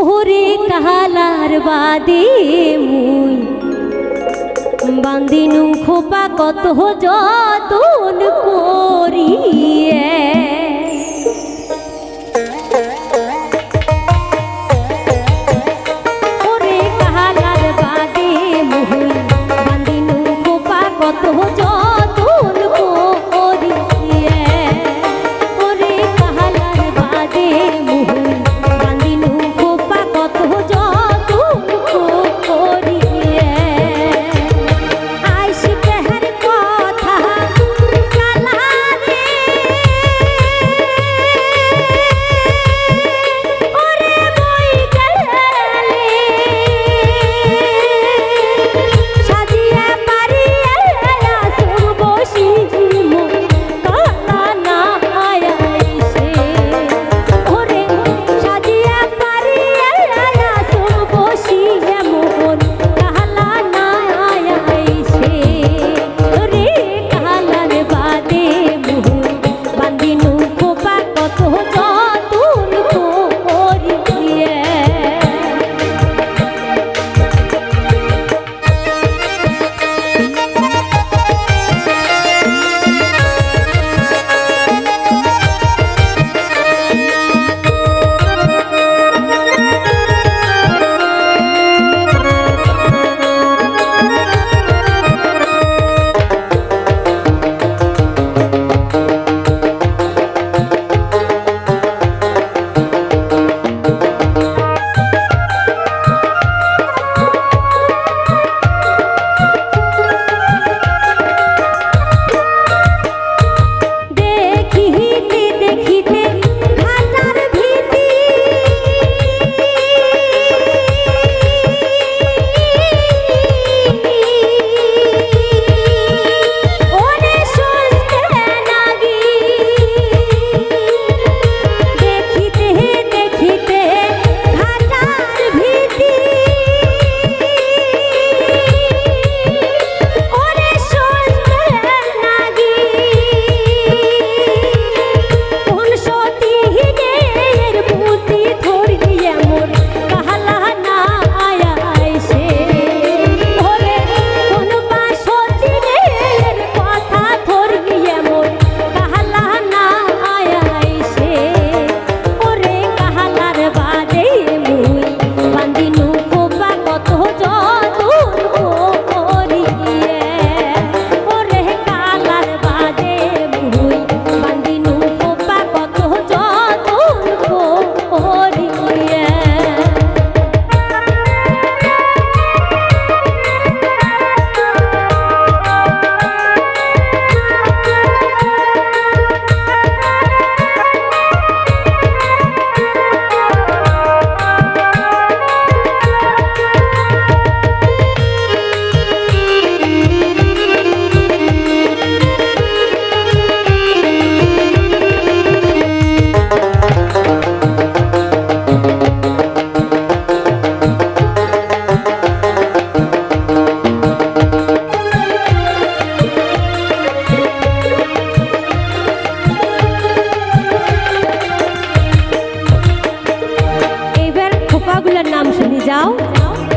ওরে কাহালার বাদে মুই। বান্দিনু খোপা কত যতন করিয়ে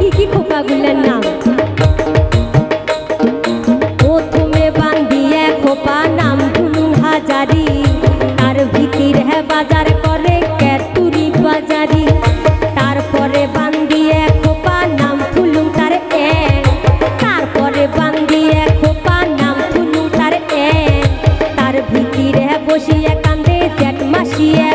কি কি খোপাগুলোর নাম। প্রথমে বান্দিয়ে খোপা নাম ধুলু হাজারি। তার ভিতির হ্যাঁ বাজার করে ক্যাতুরি বাজারি। তারপরে বান্দিয়ে খোপা নাম ফুলুম তার এ তারপরে বান্দিয়ে খোপা নাম ফুলুম তার এ তার ভিতির হ্যাঁ বসিয়ে কান্দে জ্যাট মাসিয়ে